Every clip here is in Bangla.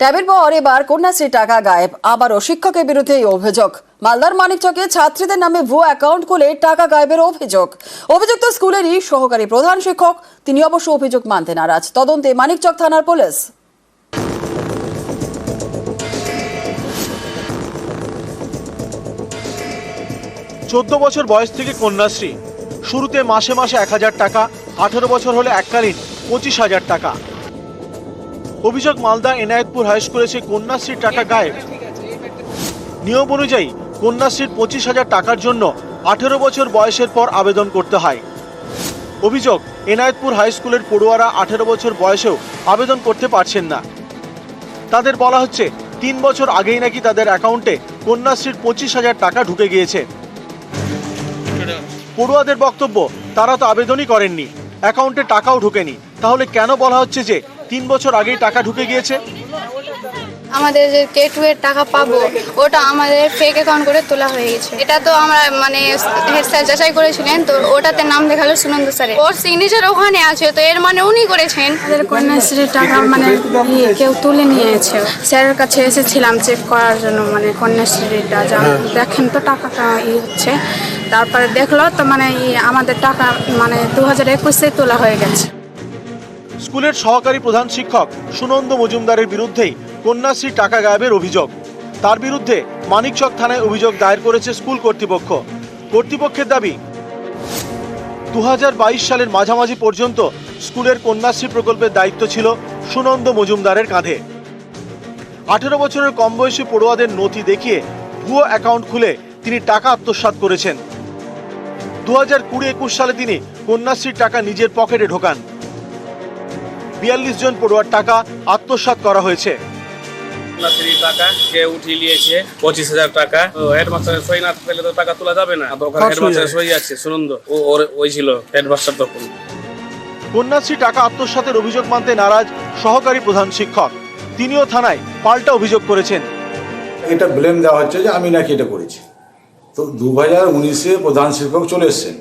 ট্যাবের পর এবার কন্যাশ্রী টাকা গায়েব। আবারও শিক্ষকের বিরুদ্ধে এই অভিযোগ। মালদার মানিকচকে ছাত্রীদের নামে ভুয়ো অ্যাকাউন্ট খুলে টাকা গায়েবের অভিযোগ। অভিযুক্ত স্কুলেরই সহকারী প্রধান শিক্ষক, তিনি অবশ্য অভিযোগ মানতে নারাজ। তদন্তে মানিকচক থানার পুলিশ। চোদ্দ বছর বয়স থেকে কন্যাশ্রী। শুরুতে মাসে মাসে এক হাজার টাকা, আঠেরো বছর হলে এককালীন পঁচিশ হাজার টাকা। অভিযোগ মালদা এনায়েতপুর হাই স্কুলে সে কন্যাশ্রীর টাকা গায়েব। নিয়ম অনুযায়ী কন্যাশ্রীর পঁচিশ হাজার টাকার জন্য আঠেরো বছর বয়সের পর আবেদন করতে হয়। অভিযোগ, এনায়েতপুর হাই স্কুলের পড়ুয়ারা আঠেরো বছর বয়সেও আবেদন করতে পারছেন না। তাদের বলা হচ্ছে, তিন বছর আগেই নাকি তাদের অ্যাকাউন্টে কন্যাশ্রীর পঁচিশ হাজার টাকা ঢুকে গিয়েছে। পড়ুয়াদের বক্তব্য, তারা তো আবেদনই করেননি, অ্যাকাউন্টে টাকাও ঢুকেনি। তাহলে কেন বলা হচ্ছে যে তিন বছর আগেই টাকা ঢুকে গিয়েছে। আমাদের যে কে টু এর টাকা পাবো ওটা আমাদের ফেক অ্যাকাউন্ট করে তোলা হয়ে গেছে। এটা তো আমরা মানে হেড স্যার যাচাই করেছিলেন তো ওটাতে নাম দেখাল সুনন্দ স্যারের। ওর সিগনেচার ওখানে আছে তো এর মানে উনি করেছেন। আমাদের কন্যাশ্রীর টাকা মানে কেউ তুলে নিয়েছে। স্যারের কাছে এসেছিলাম চেক করার জন্য মানে কন্যাশ্রীটা যা দেখেন তো টাকাটা ই হচ্ছে। তারপরে দেখল তো মানে আমাদের টাকা মানে দু হাজার একুশে তোলা হয়ে গেছে। স্কুলের সহকারী প্রধান শিক্ষক সুনন্দ মজুমদারের বিরুদ্ধেই কন্যাশ্রী টাকা গায়েবের অভিযোগ। তার বিরুদ্ধে মানিকচক থানায় অভিযোগ দায়ের করেছে স্কুল কর্তৃপক্ষ। কর্তৃপক্ষের দাবি দু হাজার বাইশ সালের মাঝামাঝি পর্যন্ত স্কুলের কন্যাশ্রী প্রকল্পের দায়িত্ব ছিল সুনন্দ মজুমদারের কাঁধে। আঠেরো বছরের কম বয়সী পড়ুয়াদের নথি দেখিয়ে ভুয়ো অ্যাকাউন্ট খুলে তিনি টাকা আত্মসাৎ করেছেন। দু হাজার কুড়ি একুশ সালে তিনি কন্যাশ্রীর টাকা নিজের পকেটে ঢোকান। বিয়াল্লিশ জন পড়ুয়ার টাকা আত্মসাৎ করা হয়েছে। টাকা কে উঠিয়ে নিয়েছে পঁচিশ হাজার টাকা। হেডমাস্টারের সই না থাকলে তো টাকা তোলা যাবে না। তো ওখানে হেডমাস্টারের সই আছে সুনন্দ ও ওর ওই ছিল হেডমাস্টার তখন। কন্যাশ্রী টাকা আত্মসাতের অভিযোগ মানতে নারাজ সহকারী প্রধান শিক্ষক। তিনিও থানায় পাল্টা অভিযোগ করেছেন। এটা ব্লেম দেওয়া হচ্ছে যে আমি নাকি এটা করেছি। তো দু হাজার উনিশে প্রধান শিক্ষক চলে এসছেন।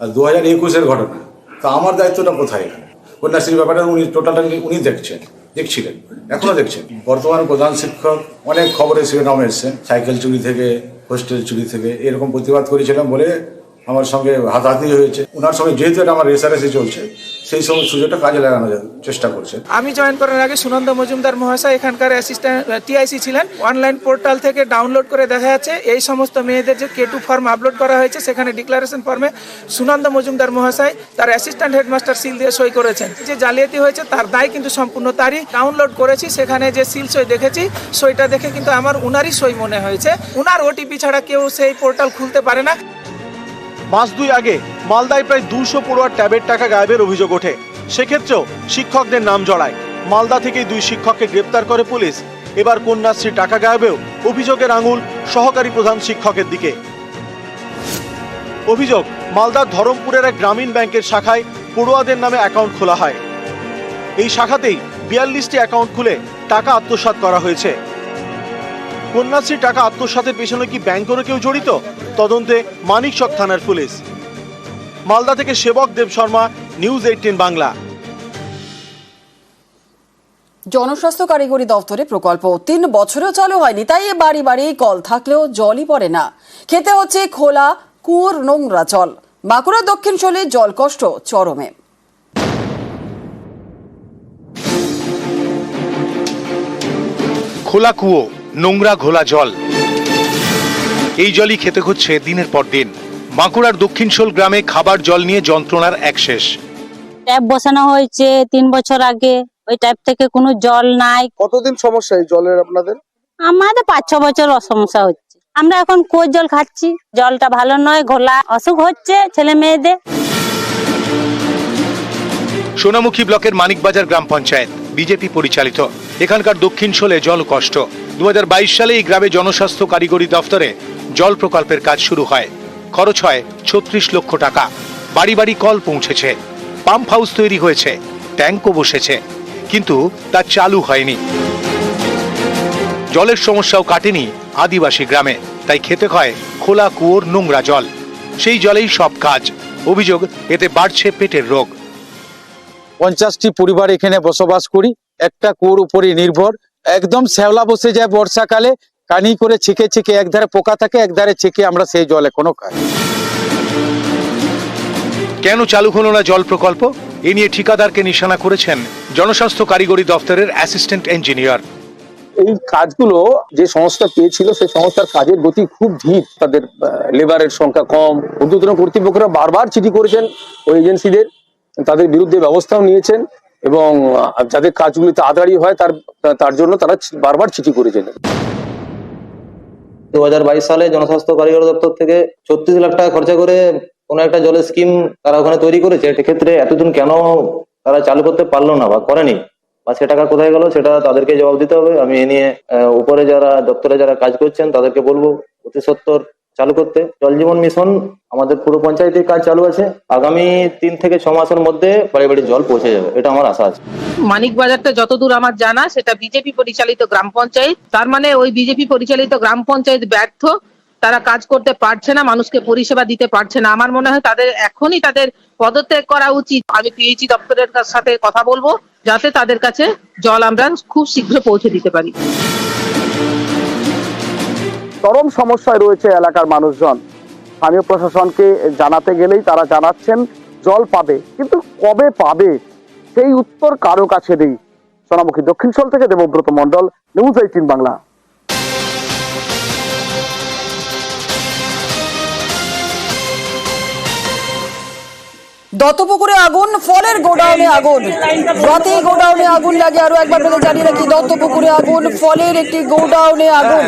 আর দু হাজার একুশের ঘটনা। তো আমার দায়িত্বটা কোথায় এখানে? কন্যাশ্রীর ব্যাপারে উনি টোটালটা উনি দেখছেন, দেখছিলেন এখনও দেখছেন। বর্তমান প্রধান শিক্ষক, অনেক খবরে শিরোনাম এসছেন, সাইকেল চুরি থেকে, হোস্টেল চুরি থেকে, এরকম প্রতিবাদ করেছিলাম বলে আমার সঙ্গে হাতাহাতি হয়েছে। ওনার সঙ্গে যেহেতু এটা আমার রেসারেসি চলছে, সেই সময় সুযোগটা কাজে লাগানোর চেষ্টা করছে। আমি জয়েন করার আগে সুনন্দ মজুমদার মহাশয় এখানকার অ্যাসিস্ট্যান্ট টিআইসি ছিলেন। অনলাইন পোর্টাল থেকে ডাউনলোড করে দেখা যাচ্ছে, এই সমস্ত মেয়েদের যে কে টু ফর্ম আপলোড করা হয়েছে, সেখানে ডিক্লারেশন ফর্মে সুনন্দ মজুমদার মহাশয় তার অ্যাসিস্ট্যান্ট হেডমাস্টার সিল দিয়ে সই করেছেন। যে জালিয়াতি হয়েছে, তার দায় কিন্তু সম্পূর্ণ তারই। ডাউনলোড করেছি, সেখানে যে সিল সই দেখেছি, সইটা দেখে কিন্তু আমার উনারই সই মনে হয়েছে। উনার ওটিপি ছাড়া কেউ সেই পোর্টাল খুলতে পারে না। মাস দুই আগে মালদায় প্রায় দুশো পড়ুয়ার ট্যাবের টাকা গায়েবের অভিযোগ ওঠে। সেক্ষেত্রেও শিক্ষকদের নাম জড়ায়। মালদা থেকেই দুই শিক্ষককে গ্রেপ্তার করে পুলিশ। এবার কন্যাশ্রী টাকা গায়েবেও অভিযোগের আঙুল সহকারী প্রধান শিক্ষকের দিকে। অভিযোগ, মালদার ধরমপুরের এক গ্রামীণ ব্যাংকের শাখায় পড়ুয়াদের নামে অ্যাকাউন্ট খোলা হয়। এই শাখাতেই বিয়াল্লিশটি অ্যাকাউন্ট খুলে টাকা আত্মসাৎ করা হয়েছে। কন্যাশ্রী টাকা আত্মসাতের পেছনে কি ব্যাংকেরও কেউ জড়িত? তদন্তে মানিকচক থানার পুলিশ। মালদা থেকে সেবক দেব শর্মা নিউজ এইটিন বাংলা। জনস্বাস্থ্য কারিগরি দপ্তরে প্রকল্প। তিন বছরেও চালু হয়নি তাই এ বাড়ি বাড়ি কল থাকলেও জলই পড়ে না। খেতে হচ্ছে খোলা কুয়োর নোংরা জল। বাঁকুড়া দক্ষিণ দক্ষিণশলে জল কষ্ট চরমে। খোলা কুয়ো নোংরা ঘোলা জল। এই জলই খেতে হচ্ছে দিনের পর দিন। বাঁকুড়ার দক্ষিণশোল গ্রামে খাবার জল নিয়ে যন্ত্রণার এক শেষ। ট্যাপ বসানো হয়েছে তিন বছর আগে। ওই ট্যাপ থেকে কোনো জল নাই। কতদিন সমস্যা এই জলের আপনাদের? আমাদের পাঁচ ছ বছর সমস্যা হচ্ছে। আমরা এখন কুয়োর জল খাচ্ছি। জলটা ভালো নয় ঘোলা অসুখ হচ্ছে ছেলে মেয়েদের। সোনামুখী ব্লকের মানিকবাজার গ্রাম পঞ্চায়েত বিজেপি পরিচালিত। এখানকার দক্ষিণ শোলে জল কষ্ট দু হাজার বাইশ সালে এই গ্রামে জনস্বাস্থ্য কারিগরি দফতরে জল প্রকল্পের কাজ শুরু হয়। খরচ হয় ছত্রিশ লক্ষ টাকা। বাড়ি বাড়ি কল পৌঁছেছে। পাম্প হাউস তৈরি হয়েছে। ট্যাঙ্কও বসেছে। কিন্তু তা চালু হয়নি। জলের সমস্যাও কাটেনি আদিবাসী গ্রামে। তাই খেতে হয় খোলা কুয়োর নোংরা জল। সেই জলেই সব কাজ। অভিযোগ, এতে বাড়ছে পেটের রোগ। পঞ্চাশটি পরিবার এখানে বসবাস করি। একটা কুয়োর উপরে নির্ভর। একদম শ্যাওলা বসে যায় বর্ষাকালে কানি করে ছেঁকে ছেঁকে এক ধারে পোকা থাকে এক ধারে ছেঁকে আমরা সেই জল এখনও খাই কেন চালু হলো না জল প্রকল্প? এ নিয়ে ঠিকাদারকে নিশানা করেছেন জনস্বাস্থ্য কারিগরি দফতরের অ্যাসিস্ট্যান্ট ইঞ্জিনিয়ার। এই কাজগুলো যে সংস্থা পেয়েছিল সেই সংস্থার কাজের গতি খুব ধীর। তাদের লেবারের সংখ্যা কম। ঊর্ধ্বতন কর্তৃপক্ষরা বারবার চিঠি করেছেন ওই এজেন্সিদের। তাদের বিরুদ্ধে ব্যবস্থাও নিয়েছেন। এবং যাদের কাজগুলি তাড়াতাড়ি হয়, তার তার জন্য তারা বারবার চিঠি করেছেন দু হাজার বাইশ সালে জনস্বাস্থ্য কারিগর দপ্তর থেকে ছত্রিশ লাখ টাকা খরচা করে কোনো একটা জলের স্কিম তারা ওখানে তৈরি করেছে। সেক্ষেত্রে এতদিন কেন তারা চালু করতে পারল না বা করেনি? বা সে টাকা কোথায় গেল সেটা তাদেরকে জবাব দিতে হবে। আমি এ নিয়ে উপরে যারা, দপ্তরে যারা কাজ করছেন তাদেরকে বলব, অতি সত্তর চালু করতে। জল জীবন মিশন আমাদের পুরো পঞ্চায়েতের কাজ চালু আছে। আগামী তিন থেকে ছ মাসের মধ্যে বাড়ি বাড়ি জল পৌঁছে যাবে। এটা আমার আশা আছে। মানিক বাজারটা যতদূর আমার জানা, সেটা বিজেপি পরিচালিত গ্রাম পঞ্চায়েত। তার মানে ওই বিজেপি পরিচালিত গ্রাম পঞ্চায়েত ব্যর্থ। তারা কাজ করতে পারছে না, মানুষকে পরিষেবা দিতে পারছে না। আমার মনে হয় তাদের এখনই তাদের পদত্যাগ করা উচিত। আমি পিএইচি দপ্তরের সাথে কথা বলব, যাতে তাদের কাছে জল আমরা খুব শীঘ্র পৌঁছে দিতে পারি। চরম সমস্যায় রয়েছে এলাকার মানুষজন। স্থানীয় প্রশাসনকে জানাতে গেলেই তারা জানাচ্ছেন জল পাবে, কিন্তু কবে পাবে? সেই উত্তর কারও কাছে নেই। সোনামুখী দক্ষিণশল থেকে দেবব্রত মন্ডল নিউজ এইটিন বাংলা। দত্তপুকুরে আগুন, ফলের গোডাউনে আগুন। রাতে গোডাউনে আগুন লাগে। আরও একবার আপনাদের জানিয়ে রাখি, দত্তপুকুরে আগুন, ফলের একটি গোডাউনে আগুন।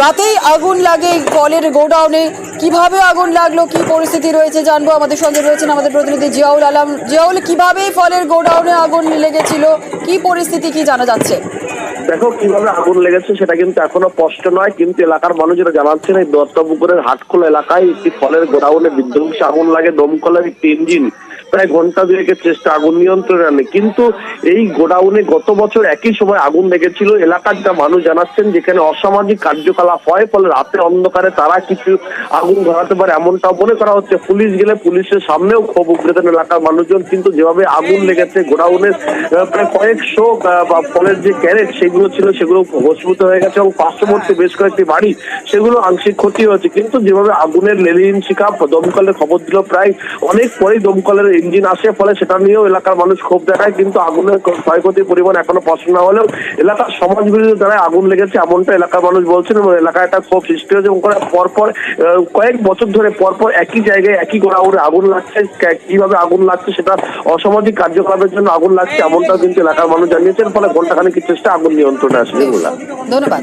রাতেই আগুন লাগে ফলের গোডাউনে। কীভাবে আগুন লাগল, কি পরিস্থিতি রয়েছে জানব। আমাদের সঙ্গে রয়েছেন আমাদের প্রতিনিধি জিয়াউল আলম। জিয়াউল, কীভাবে ফলের গোডাউনে আগুন লেগেছিল? কি পরিস্থিতি, কি জানা যাচ্ছে? দেখো কীভাবে আগুন লেগেছে সেটা কিন্তু এখনও স্পষ্ট নয়, কিন্তু এলাকার মানুষরা জানাচ্ছেন এই দত্তপুকুরের হাটখোলা এলাকায় একটি ফলের গোডাউনে বিধ্বংসী আগুন লাগে, দমকলের একটি ইঞ্জিন। প্রায় ঘণ্টা দুয়েকের চেষ্টা আগুন নিয়ন্ত্রণে আনে কিন্তু এই গোডাউনে গত বছর একই সময় আগুন লেগেছিল। এলাকার যা মানুষ জানাচ্ছেন, যেখানে অসামাজিক কার্যকলাপ হয়, ফলে রাতে অন্ধকারে তারা কিছু আগুন ধরাতে পারে এমনটাও মনে করা হচ্ছে। পুলিশ গেলে পুলিশের সামনেও ক্ষোভ উগড়ে এলাকার মানুষজন, কিন্তু যেভাবে আগুন লেগেছে গোডাউনের প্রায় কয়েকশো ফলের যে ক্যারেট সেগুলো ছিল, সেগুলো ভস্মীভূত হয়ে গেছে এবং পার্শ্ববর্তী বেশ কয়েকটি বাড়ি সেগুলো আংশিক ক্ষতি হয়েছে। কিন্তু যেভাবে আগুনের লেলিন শিকা দমকলের খবর দিল, প্রায় অনেক পরেই দমকলের ইঞ্জিন আসে ফলে সেটা নিয়েও এলাকার মানুষ ক্ষোভ দেখায় কিন্তু আগুনের ক্ষয়ক্ষতির পরিমাণ এখনও স্পষ্ট না হলেও এলাকার সমাজ বিরোধী দ্বারা আগুন লেগেছে এমনটা এলাকার মানুষ বলছেন এবং এলাকায় একটা ক্ষোভ সৃষ্টি হয়েছে এবং করে পরপর কয়েক বছর ধরে পরপর একই জায়গায় একই গোড়াউড়ে আগুন লাগছে কীভাবে আগুন লাগছে সেটা অসামাজিক কার্যকলাপের জন্য আগুন লাগছে এমনটাও কিন্তু এলাকার মানুষ জানিয়েছেন ফলে ঘন্টাখানিকের চেষ্টা আগুন নিয়ন্ত্রণে আসবে বলে। ধন্যবাদ।